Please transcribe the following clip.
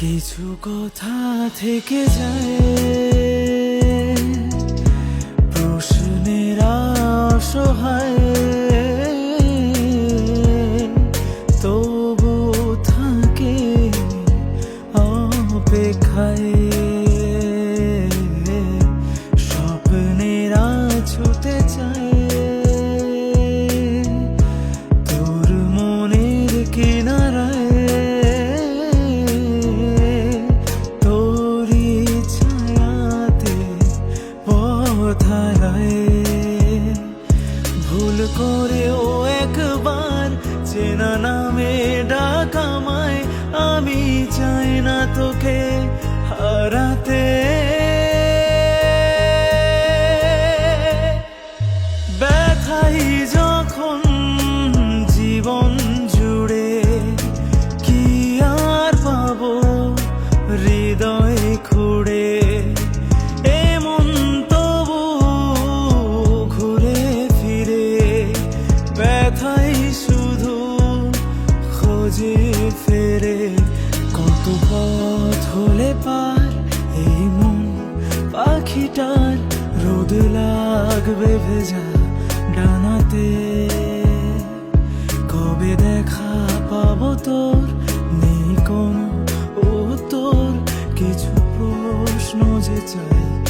কিছু কথা থেকে যায়। প্রশ্নের অসহায়। তবু থাকে অপেক্ষায়। পথারায় ভুল করেও একবার চেনা নামে ডাকামায় আমি চাই না তোকে হারাতে। ব্যথাই যখন ফেরে, কত পথ হলে পার এই মন। পাখিটার রোদ লাগবে ভেজা ডানাতে। কবে দেখা পাবো তোর? নেই কোনো তোর কিছু প্রশ্ন যে চাই